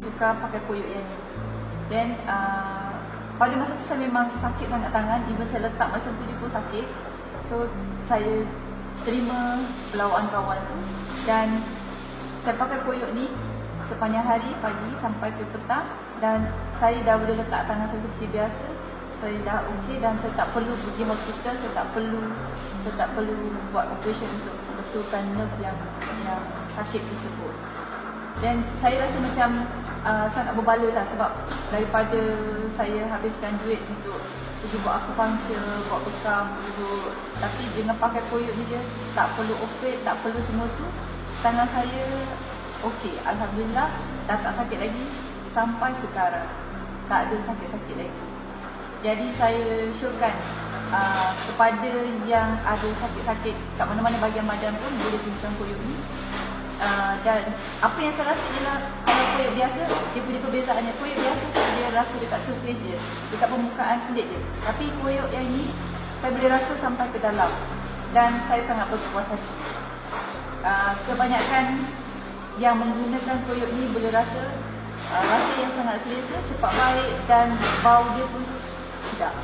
Tukar pakai koyok yang ni. Then uh, pada masa tu saya memang sakit sangat tangan. Even saya letak macam tu dia pun sakit. So saya terima pelawaan kawan tu. Dan saya pakai koyok ni sepanjang hari pagi sampai ke petang. Dan saya dah boleh letak tangan saya seperti biasa. Saya dah okey dan saya tak perlu pergi hospital. Saya tak perlu saya tak perlu buat operation untuk betulkan nerve yang yang sakit tersebut. Dan saya rasa macam uh, sangat berbaloi lah sebab daripada saya habiskan duit untuk pergi buat acupuncture, buat bekam dulu. Tapi dengan pakai koyok ni je, tak perlu operate, tak perlu semua tu. Tangan saya okey, Alhamdulillah dah tak sakit lagi sampai sekarang. Tak ada sakit-sakit lagi. Jadi saya syorkan uh, kepada yang ada sakit-sakit kat mana-mana bahagian badan pun boleh gunakan koyok ni. Uh, dan apa yang saya rasa ialah kalau koyok biasa dia punya perbezaannya koyok biasa dia rasa dekat surface je dekat permukaan kulit je. Tapi koyok yang ni saya boleh rasa sampai ke dalam dan saya sangat berpuas hati. Uh, kebanyakan yang menggunakan koyok ni boleh rasa uh, rasa yang sangat selesa cepat baik dan bau dia pun sedap